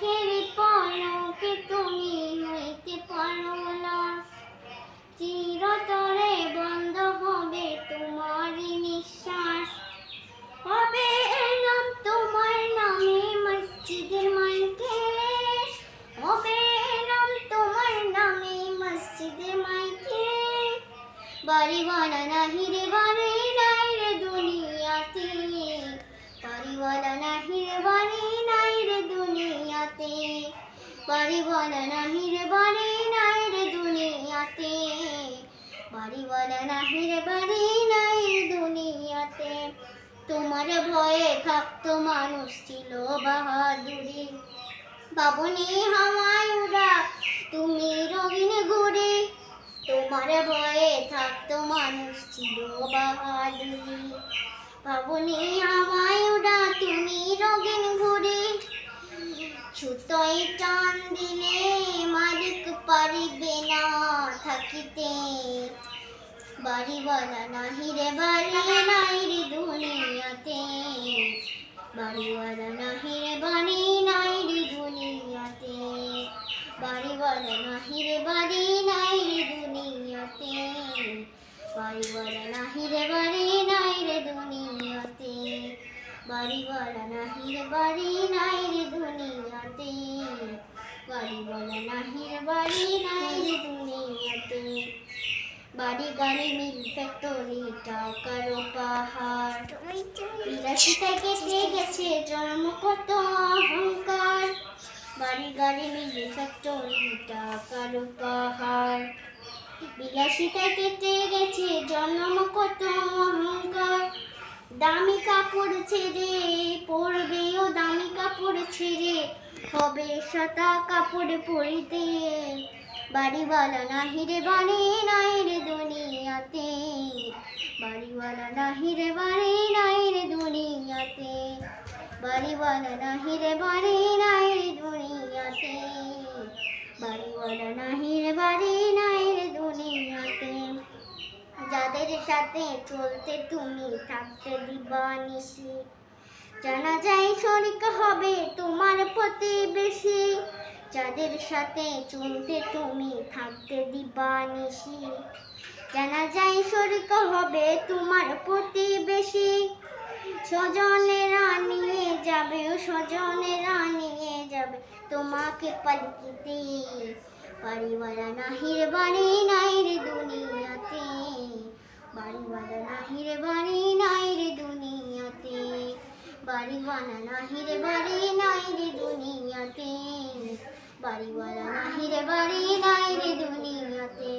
চোখের পলকে তুমি হইতে পরলাস চিরতরে বন্ধ হবে তোমারই নিঃশ্বাস। হবে নাম তোমার নামে মসজিদের মাইকে হবে নাম তোমার নামে মসজিদের মাইকে বাড়ি বানা নাহি রে বাড়ি। বাড়িওয়ালা নাহি রে, বাড়ি নাই রে দুনিয়াতে। বাড়িওয়ালা নাহি রে, বাড়ি নাই দুনিয়াতে। তোমার ভয়ে থাকতো মানুষ ছিল বাহাদুরি। বাবনি হাওয়ায় উড়া, তুমি রঙিন ঘুরে। তোমার ভয়ে থাকতো মানুষ ছিল বাহাদুরি। বাবনি হাওয়ায় উড়া, তুমি রঙিন ঘুরে। ছুতোয় টান দিলে মালিক পারিবে না থাকিতে। বাড়িওয়ালা নাহি রে, বাড়ি নাই রে দুনিয়াতে। বাড়িওয়ালা নাহি রে, বাড়ি নাই রে দুনিয়াতে। বাড়িওয়ালা নাহি রে, বাড়ি নাই রে দুনিয়াতে। বাড়িওয়ালা নাহি রে, বাড়ি নাই রে দুনিয়াতে বাড়িওয়ালা নাহি রে বাড়ি নাই রে দুনিয়াতে বাড়িওয়ালা নাহি রে বাড়ি নাই রে দুনিয়াতে বাড়ি গাড়ি মিল ফ্যাক্টরি টাকার পাহাড় কেটে গেছে জন্ম কত অহংকার বাড়ি গাড়ি মিল ফ্যাক্টরি টাকার পাহাড় বিলাসিতা কেটে গেছে দামি কাপড় ছেড়ে, পরবেও দামি কাপড় ছেড়ে, হবে সাদা কাপড় পরিতে। বাড়িওয়ালা নাহি রে বাড়ি, নাই রে দুনিয়াতে। বাড়িওয়ালা নাহি রে বাড়ি, নাই রে দুনিয়াতে। বাড়িওয়ালা নাহি রে বাড়ি, নাই রে দুনিয়াতে। বাড়িওয়ালা নাহি রে বাড়ি নাই রে দুনিয়াতে যাদের সাথে চলতে তুমি থাকতে দিবানিসি জানা যায় শরিক হবে তোমার প্রতিবেশী যাদের সাথে চলতে তুমি থাকতে দিবানিসি জানা যায় শরিক হবে তোমার প্রতিবেশী স্বজনেরা নিয়ে যাবে ও স্বজনেরা নিয়ে যাবে। তোমাকে পালকিতে বাড়িওয়ালা নাহির বাড়ি নাই রে দুনিয়াতে। বাড়িওয়ালা নাহির বাড়ি নাই রে দুনিয়াতে। বাড়িওয়ালা নাহির বাড়ি নাই রে দুনিয়াতে। বাড়িওয়ালা নাহির বাড়ি নাই রে দুনিয়াতে।